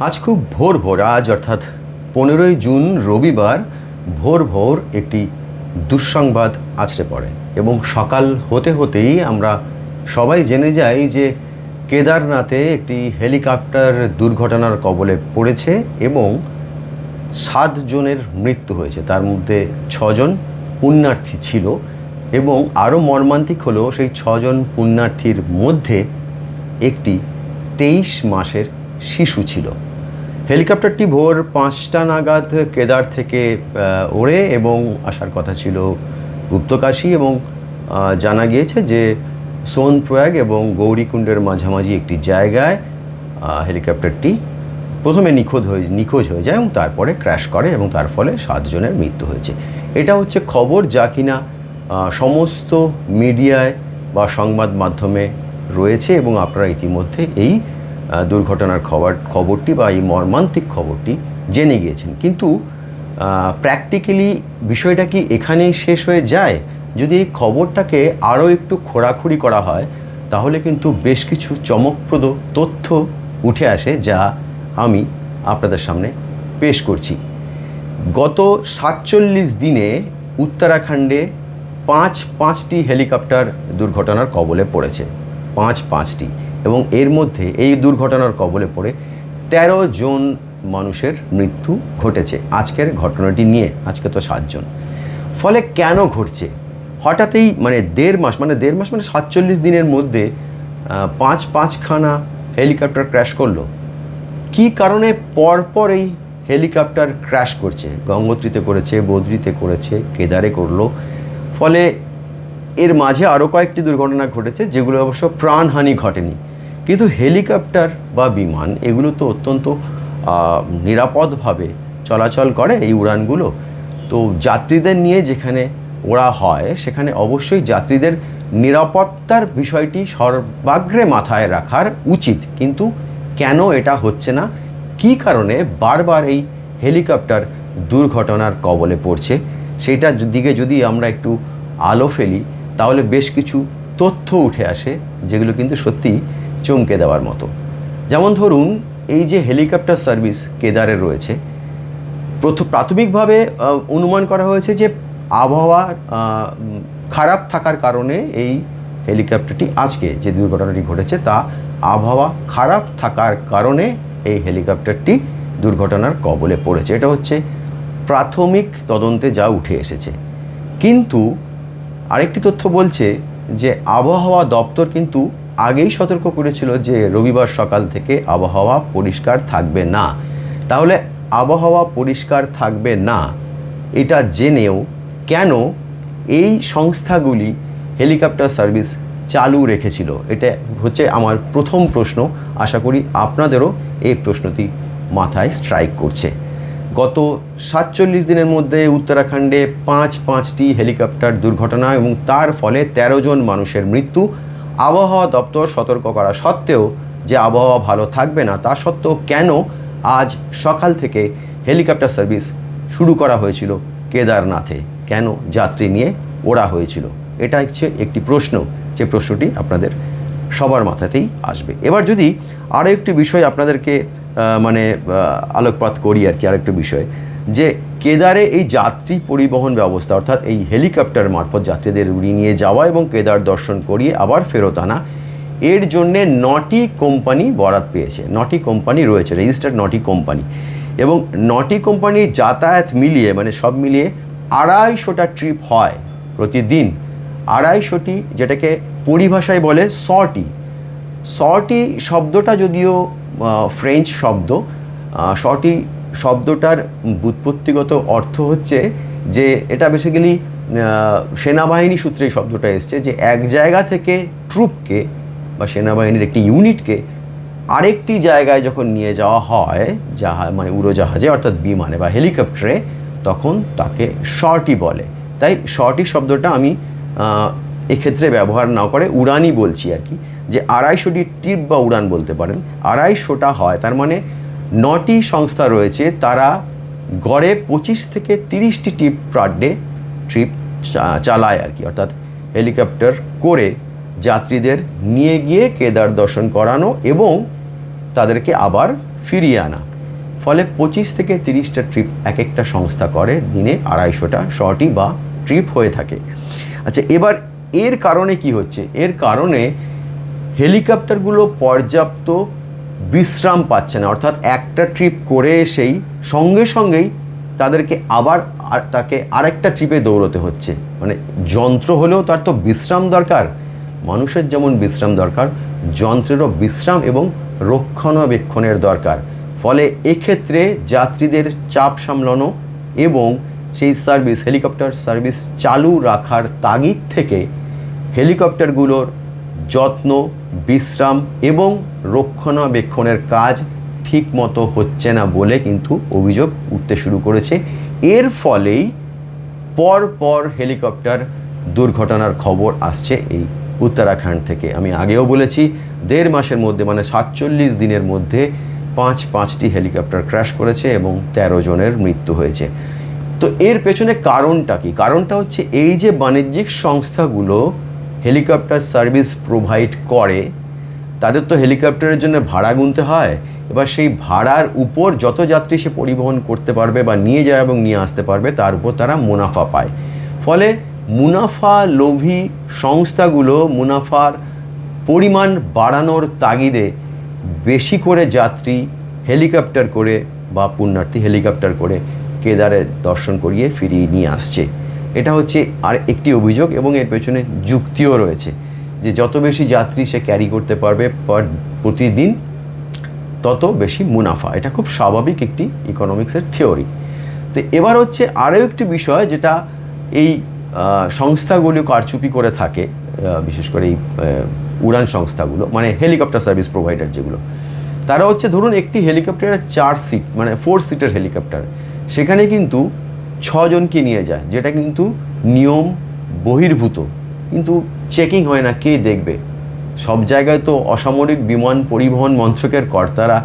আজ খুব ভোর ভোর, আজ অর্থাৎ পনেরোই জুন রবিবার ভোর ভোর একটি দুঃসংবাদ আছড়ে পড়ে এবং সকাল হতে হতেই আমরা সবাই জেনে যাই যে কেদারনাথে একটি হেলিকপ্টার দুর্ঘটনার কবলে পড়েছে এবং সাত জনের মৃত্যু হয়েছে। তার মধ্যে ছজন পুণ্যার্থী ছিল এবং আরও মর্মান্তিক হলো সেই ছজন পুণ্যার্থীর মধ্যে একটি তেইশ মাসের শিশু ছিল। হেলিকপ্টারটি ভোর পাঁচটা নাগাদ কেদার থেকে ওড়ে এবং আসার কথা ছিল গুপ্তকাশী এবং জানা গিয়েছে যে সোনপ্রয়াগ এবং গৌরীকুণ্ডের মাঝামাঝি একটি জায়গায় হেলিকপ্টারটি প্রথমে নিখোঁজ হয়ে নিখোঁজ হয়ে যায় এবং তারপরে ক্র্যাশ করে এবং তার ফলে সাতজনের মৃত্যু হয়েছে। এটা হচ্ছে খবর যা কিনা সমস্ত মিডিয়ায় বা সংবাদ মাধ্যমে রয়েছে এবং আপনারা ইতিমধ্যে এই দুর্ঘটনার খবর, খবরটি বা এই মর্মান্তিক খবরটি জেনে গিয়েছেন। কিন্তু প্র্যাকটিক্যালি বিষয়টা কি এখানেই শেষ হয়ে যায়? যদি এই খবরটাকে আরও একটু খোঁড়াখুড়ি করা হয়, তাহলে কিন্তু বেশ কিছু চমকপ্রদ তথ্য উঠে আসে যা আমি আপনাদের সামনে পেশ করছি। গত সাতচল্লিশ দিনে উত্তরাখণ্ডে পাঁচ পাঁচটি হেলিকপ্টার দুর্ঘটনার কবলে পড়েছে। পাঁচ পাঁচটি। এবং এর মধ্যে এই দুর্ঘটনার কবলে পড়ে ১৩ জন মানুষের মৃত্যু ঘটেছে আজকের ঘটনাটি নিয়ে, আজকে তো সাতজন। ফলে কেন ঘটছে? হঠাৎই মানে দেড় মাস মানে দেড় মাস মানে সাতচল্লিশ দিনের মধ্যে পাঁচ পাঁচখানা হেলিকপ্টার ক্র্যাশ করল। কী কারণে পরপর এই হেলিকপ্টার ক্র্যাশ করছে? গঙ্গোত্রীতে করেছে, বদ্রিতে করেছে, কেদারে করল। ফলে এর মাঝে আরও কয়েকটি দুর্ঘটনা ঘটেছে, যেগুলো অবশ্য প্রাণহানি ঘটেনি। কিন্তু হেলিকপ্টার বা বিমান এগুলো তো অত্যন্ত নিরাপদভাবে চলাচল করে এই উড়ানগুলো। তো যাত্রীদের নিয়ে যেখানে ওড়া হয়, সেখানে অবশ্যই যাত্রীদের নিরাপত্তার বিষয়টি সর্বাগ্রে মাথায় রাখার উচিত। কিন্তু কেন এটা হচ্ছে না? কী কারণে বারবার এই হেলিকপ্টার দুর্ঘটনার কবলে পড়ছে? সেইটার দিকে যদি আমরা একটু আলো ফেলি, তাহলে বেশ কিছু তথ্য উঠে আসে, যেগুলো কিন্তু সত্যি চমকে দেওয়ার মতো। যেমন ধরুন, এই যে হেলিকপ্টার সার্ভিস কেদারে রয়েছে প্রথম প্রাথমিকভাবে অনুমান করা হয়েছে যে আবহাওয়া খারাপ থাকার কারণে এই হেলিকপ্টারটি আজকে যে দুর্ঘটনাটি ঘটেছে তা আবহাওয়া খারাপ থাকার কারণে এই হেলিকপ্টারটি দুর্ঘটনার কবলে পড়েছে। এটা হচ্ছে প্রাথমিক তদন্তে যা উঠে এসেছে। কিন্তু আরেকটি তথ্য বলছে যে আবহাওয়া দপ্তর কিন্তু আগেই সতর্ক করেছিল যে রবিবার সকাল থেকে আবহাওয়া পরিষ্কার থাকবে না। তাহলে আবহাওয়া পরিষ্কার থাকবে না, এটা জেনেও কেন এই সংস্থাগুলি হেলিকপ্টার সার্ভিস চালু রেখেছিল? এটা হচ্ছে আমার প্রথম প্রশ্ন। আশা করি আপনাদেরও এই প্রশ্নটি মাথায় স্ট্রাইক করছে। গত সাতচল্লিশ দিনের মধ্যে উত্তরাখণ্ডে পাঁচ পাঁচটি হেলিকপ্টার দুর্ঘটনা এবং তার ফলে ১৩ জন মানুষের মৃত্যু আবহাওয়া দপ্তর সতর্ক করা সত্ত্বেও যে আবহাওয়া ভালো থাকবে না, তা সত্ত্বেও কেন আজ সকাল থেকে হেলিকপ্টার সার্ভিস শুরু করা হয়েছিল কেদারনাথে? কেন যাত্রী নিয়ে ওড়া হয়েছিল? এটা হচ্ছে একটি প্রশ্ন। যে প্রশ্নটি আপনাদের সবার মাথাতেই আসবে। এবার যদি আরও একটি বিষয় আপনাদেরকে মানে আলোকপাত করি আর কি, আরেকটি বিষয়, যে কেদারে এই যাত্রী পরিবহন ব্যবস্থা, অর্থাৎ এই হেলিকপ্টার মারফত যাত্রীদের উড়িয়ে নিয়ে যাওয়া এবং কেদার দর্শন করিয়ে আবার ফেরত আনা, এর জন্যে নটি কোম্পানি বরাত পেয়েছে। নটি কোম্পানি রয়েছে রেজিস্টার্ড নটি কোম্পানি। এবং নটি কোম্পানির যাতায়াত মিলিয়ে মানে সব মিলিয়ে আড়াইশোটা ট্রিপ হয় প্রতিদিন। আড়াইশোটি, যেটাকে পরিভাষায় বলে সটি সটি শব্দটা যদিও ফ্রেঞ্চ শব্দ সটি শব্দটার বুৎপত্তিগত অর্থ হচ্ছে যে এটা বেসিক্যালি সেনাবাহিনী সূত্রে এই শব্দটা এসছে যে এক জায়গা থেকে ট্রুপকে বা সেনাবাহিনীর একটি ইউনিটকে আরেকটি জায়গায় যখন নিয়ে যাওয়া হয় জাহাজ মানে উড়োজাহাজে, অর্থাৎ বিমানে বা হেলিকপ্টারে তখন তাকে শর্টি বলে। তাই শর্টি শব্দটা আমি এক্ষেত্রে ব্যবহার না করে উড়ানই বলছি আর কি। যে আড়াইশোটি ট্রিপ বা উড়ান বলতে পারেন। আড়াইশোটা হয়, তার মানে নটি সংস্থা রয়েছে, তারা গড়ে পঁচিশ থেকে তিরিশটি ট্রিপ পার ডে ট্রিপ চালায় আর কি। অর্থাৎ হেলিকপ্টার করে যাত্রীদের নিয়ে গিয়ে কেদার দর্শন করানো এবং তাদেরকে আবার ফিরিয়ে আনা। ফলে পঁচিশ থেকে তিরিশটা ট্রিপ এক একটা সংস্থা করে, দিনে আড়াইশোটা শর্টই বা ট্রিপ হয়ে থাকে। আচ্ছা এবার এর কারণে কি হচ্ছে? এর কারণে হেলিকপ্টারগুলো পর্যাপ্ত বিশ্রাম পাচ্ছে না। অর্থাৎ একটা ট্রিপ করে এসেই সঙ্গে সঙ্গেই তাদেরকে আবার আর তাকে আরেকটা ট্রিপে দৌড়তে হচ্ছে। মানে যন্ত্র হলেও তার তো বিশ্রাম দরকার। মানুষের যেমন বিশ্রাম দরকার, যন্ত্রেরও বিশ্রাম এবং রক্ষণাবেক্ষণের দরকার। ফলে এক্ষেত্রে যাত্রীদের চাপ সামলানো এবং সেই সার্ভিস, হেলিকপ্টার সার্ভিস চালু রাখার তাগিদ থেকে হেলিকপ্টারগুলোর যত্ন, বিশ্রাম এবং রক্ষণাবেক্ষণের কাজ ঠিক মতো হচ্ছে না বলে কিন্তু অভিযোগ উঠতে শুরু করেছে। এর ফলেই পর পর হেলিকপ্টার দুর্ঘটনার খবর আসছে এই উত্তরাখণ্ড থেকে। আমি আগেও বলেছি, দেড় মাসের মধ্যে মানে সাতচল্লিশ দিনের মধ্যে পাঁচ পাঁচটি হেলিকপ্টার ক্র্যাশ করেছে এবং তেরো জনের মৃত্যু হয়েছে। তো এর পেছনে কারণটা কি? কারণটা হচ্ছে এই যে বাণিজ্যিক সংস্থাগুলো হেলিকপ্টার সার্ভিস প্রোভাইড করে, তাদের তো হেলিকপ্টারের জন্য ভাড়া গুনতে হয়। এবার সেই ভাড়ার উপর যত যাত্রী সে পরিবহন করতে পারবে বা নিয়ে যায় এবং নিয়ে আসতে পারবে, তার উপর তারা মুনাফা পায়। ফলে মুনাফা লোভী সংস্থাগুলো মুনাফার পরিমাণ বাড়ানোর তাগিদে বেশি করে যাত্রী হেলিকপ্টার করে বা পুণ্যার্থী হেলিকপ্টার করে কেদারে দর্শন করিয়ে ফিরিয়ে নিয়ে আসছে। এটা হচ্ছে আর একটি অভিযোগ এবং এর পেছনে যুক্তিও রয়েছে যে যত বেশি যাত্রী সে ক্যারি করতে পারবে পার প্রতিদিন তত বেশি মুনাফা। এটা খুব স্বাভাবিক একটি ইকোনমিক্সের থিওরি তো এবার হচ্ছে আরও একটি বিষয় যেটা এই আহ, সংস্থাগুলো কারচুপি করে থাকে বিশেষ করে এই উড়ান সংস্থাগুলো মানে হেলিকপ্টার সার্ভিস প্রোভাইডার যেগুলো। তারা হচ্ছে ধরুন একটি হেলিকপ্টারের চার সিট মানে ফোর সিটের হেলিকপ্টার সেখানে কিন্তু ছজনকে নিয়ে যায়, যেটা কিন্তু নিয়ম বহির্ভূত। কিন্তু চেকিং হয় না কে দেখবে। সব জায়গায় তো অসামরিক বিমান পরিবহন মন্ত্রকের কর্তারা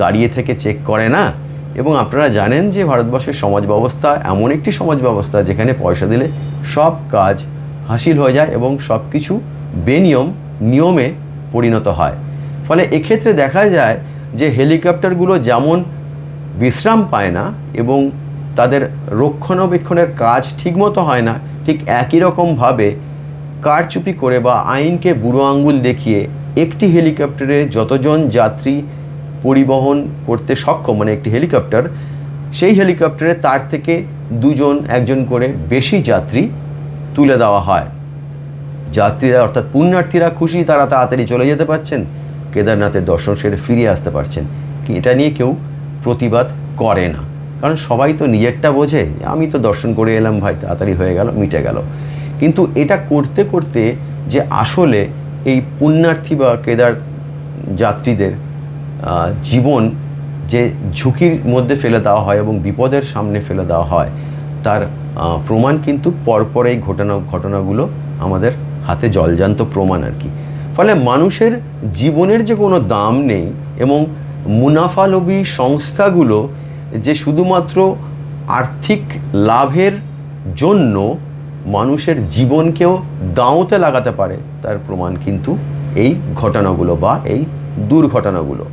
দাঁড়িয়ে থেকে চেক করে না। এবং আপনারা জানেন যে ভারতবর্ষের সমাজ ব্যবস্থা এমন একটি সমাজ ব্যবস্থা যেখানে পয়সা দিলে সব কাজ হাসিল হয়ে যায় এবং সব কিছু বেনিয়ম, নিয়মে পরিণত হয়। ফলে এক্ষেত্রে দেখা যায় যে হেলিকপ্টারগুলো যেমন বিশ্রাম পায় না এবং তাদের রক্ষণাবেক্ষণের কাজ ঠিকমতো হয় না, ঠিক একই রকমভাবে কারচুপি করে বা আইনকে বুড়ো আঙ্গুল দেখিয়ে একটি হেলিকপ্টারে যতজন যাত্রী পরিবহন করতে সক্ষম মানে একটি হেলিকপ্টার, সেই হেলিকপ্টারে তার থেকে দুজন, একজন করে বেশি যাত্রী তুলে দেওয়া হয়। যাত্রীরা, অর্থাৎ পুণ্যার্থীরা খুশি, তারা তাড়াতাড়ি চলে যেতে পারছেন, কেদারনাথের দর্শন সেরে ফিরে আসতে পারছেন। এটা নিয়ে কেউ প্রতিবাদ করে না। কারণ সবাই তো নিজেরটা বোঝে, আমি তো দর্শন করে এলাম, ভাই, তাড়াতাড়ি হয়ে গেল, মিটে গেল। কিন্তু এটা করতে করতে যে আসলে এই পুণ্যার্থী বা কেদার যাত্রীদের জীবন যে ঝুঁকির মধ্যে ফেলে দেওয়া হয় এবং বিপদের সামনে ফেলে দেওয়া হয়, তার প্রমাণ কিন্তু পরপর এই ঘটনা, ঘটনাগুলো আমাদের হাতে জলজান্ত প্রমাণ আর কি। ফলে মানুষের জীবনের যে কোনো দাম নেই এবং মুনাফালোভী সংস্থাগুলো যে শুধুমাত্র আর্থিক লাভের জন্য মানুষের জীবনকেও দাঁওতে লাগাতে পারে, তার প্রমাণ কিন্তু এই ঘটনাগুলো বা এই দুর্ঘটনাগুলো।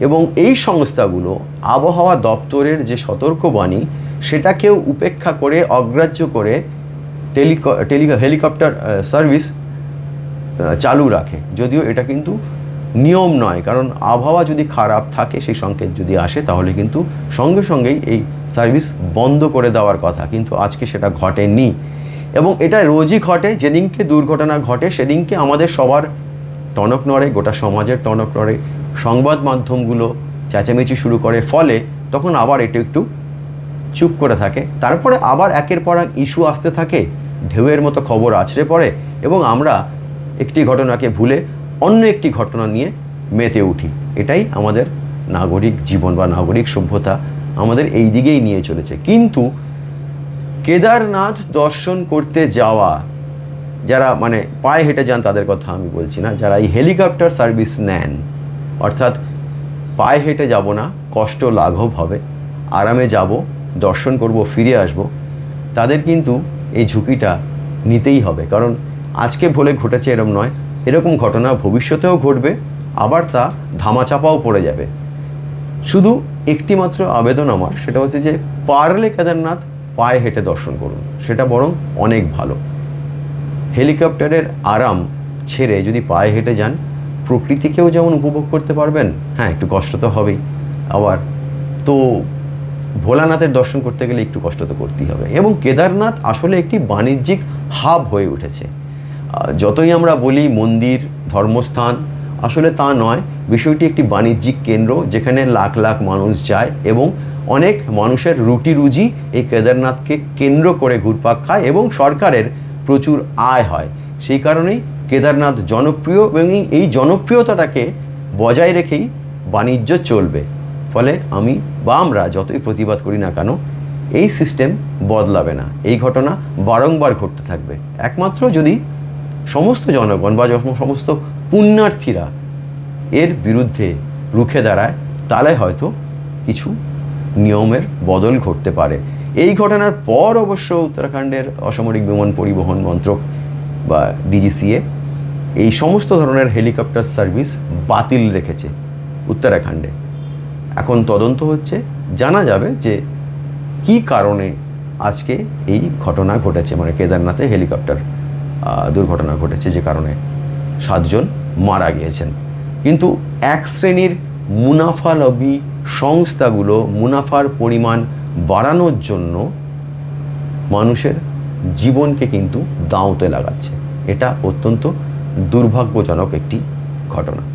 এবং এই সংস্থাগুলো আবহাওয়া দপ্তরের যে সতর্কবাণী, সেটাকেও উপেক্ষা করে, অগ্রাহ্য করে টেলিক টেলি হেলিকপ্টার সার্ভিস চালু রাখে। যদিও এটা কিন্তু নিয়ম নয়, কারণ আবহাওয়া যদি খারাপ থাকে, সেই সংকেত যদি আসে, তাহলে কিন্তু সঙ্গে সঙ্গেই এই সার্ভিস বন্ধ করে দেওয়ার কথা। কিন্তু আজকে সেটা ঘটেনি। এবং এটা রোজই ঘটে, যেদিনকে দুর্ঘটনা ঘটে, সেদিনকে আমাদের সবার টনক নড়ে, গোটা সমাজের টনক নড়ে, সংবাদ মাধ্যমগুলো চেঁচামেচি শুরু করে, ফলে তখন আবার এটা একটু চুপ করে থাকে। তারপরে আবার একের পর এক ইস্যু আসতে থাকে, ঢেউয়ের মতো খবর আছড়ে পড়ে, এবং আমরা একটি ঘটনাকে ভুলে অন্য একটি ঘটনা নিয়ে মেতে উঠি। এটাই আমাদের নাগরিক জীবন বা নাগরিক সভ্যতা আমাদের এই দিকেই নিয়ে চলেছে। কিন্তু কেদারনাথ দর্শন করতে যাওয়া, যারা মানে পায়ে হেঁটে যান তাদের কথা আমি বলছি না, যারা এই হেলিকপ্টার সার্ভিস নেন, অর্থাৎ পায়ে হেঁটে যাব না, কষ্ট লাঘব হবে, আরামে যাব, দর্শন করব, ফিরে আসব, তাদের কিন্তু এই ঝুঁকিটা নিতেই হবে। কারণ আজকে ভুলে ঘটেছে এরম নয় এরকম ঘটনা ভবিষ্যতেও ঘটবে, আবার তা ধামাচাপাও পড়ে যাবে। শুধু একটি মাত্র আবেদন আমার, সেটা হচ্ছে যে পারলে কেদারনাথ পায়ে হেঁটে দর্শন করুন, সেটা বরং অনেক ভালো। হেলিকপ্টারের আরাম ছেড়ে যদি পায়ে হেঁটে যান, প্রকৃতিকেও যেমন উপভোগ করতে পারবেন হ্যাঁ একটু কষ্ট তো হবেই। আবার তো ভোলানাথের দর্শন করতে গেলে একটু কষ্ট তো করতেই হবে। এবং কেদারনাথ আসলে একটি বাণিজ্যিক হাব হয়ে উঠেছে। যতই আমরা বলি মন্দির, ধর্মস্থান, আসলে তা নয়। বিষয়টি একটি বাণিজ্যিক কেন্দ্র যেখানে লাখ লাখ মানুষ যায় এবং অনেক মানুষের রুটি রুজি এই কেদারনাথকে কেন্দ্র করে ঘুরপাক খায় এবং সরকারের প্রচুর আয় হয়। সেই কারণেই কেদারনাথ জনপ্রিয় এবং এই- জনপ্রিয়তাটাকে বজায় রেখেই বাণিজ্য চলবে। ফলে আমি বা আমরা যতই প্রতিবাদ করি না কেন, এই সিস্টেম বদলাবে না। এই ঘটনা বারংবার ঘটতে থাকবে। একমাত্র যদি সমস্ত জনগণ বা সমস্ত পুণ্যার্থীরা এর বিরুদ্ধে রুখে দাঁড়ায়, তাহলে হয়তো কিছু নিয়মের বদল ঘটতে পারে। এই ঘটনার পর অবশ্য উত্তরাখণ্ডের অসামরিক বিমান পরিবহন মন্ত্রক বা ডিজিসিএ এই সমস্ত ধরনের হেলিকপ্টার সার্ভিস বাতিল রেখেছে উত্তরাখণ্ডে। এখন তদন্ত হচ্ছে, জানা যাবে যে কি কারণে আজকে এই ঘটনা ঘটেছে মানে কেদারনাথে হেলিকপ্টার দুর্ঘটনা ঘটেছে যে কারণে সাতজন মারা গিয়েছেন। কিন্তু এক শ্রেণির মুনাফালবী সংস্থাগুলো মুনাফার পরিমাণ বাড়ানোর জন্য মানুষের জীবনকে কিন্তু দাঁওতে লাগাচ্ছে। এটা অত্যন্ত দুর্ভাগ্যজনক একটি ঘটনা।